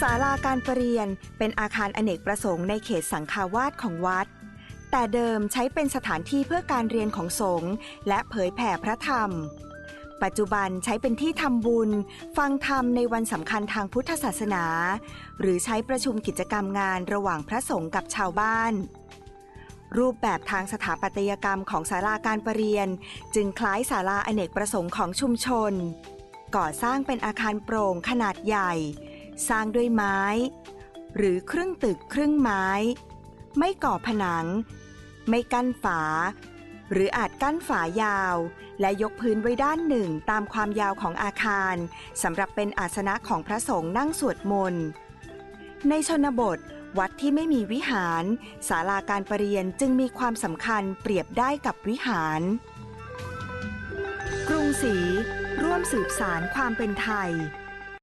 ศาลาการประเรียนเป็นอาคารอเนกประสงค์ในเขตสังฆาวาสของวัด แต่เดิมใช้เป็นสถานที่เพื่อการเรียนของสงฆ์และเผยแผ่พระธรรม ปัจจุบันใช้เป็นที่ทำบุญ ฟังธรรมในวันสำคัญทางพุทธศาสนา หรือใช้ประชุมกิจกรรมงานระหว่างพระสงฆ์กับชาวบ้าน รูปแบบทางสถาปัตยกรรมของศาลาการประเรียน จึงคล้ายศาลาอเนกประสงค์ของชุมชนก่อสร้างเป็นอาคารโปร่งขนาดใหญ่ สร้างด้วยไม้ หรือครึ่งตึกครึ่งไม้ ไม่ก่อผนัง ไม่กั้นฝา หรืออาจกั้นฝายาว และยกพื้นไว้ด้านหนึ่งตามความยาวของอาคารสำหรับเป็นอาสนะของพระสงฆ์นั่งสวดมนต์ในชนบทวัดที่ไม่มีวิหารศาลาการประเรียนจึงมีความสำคัญเปรียบได้กับวิหาร กรุงศรีร่วมสืบสารความเป็นไทย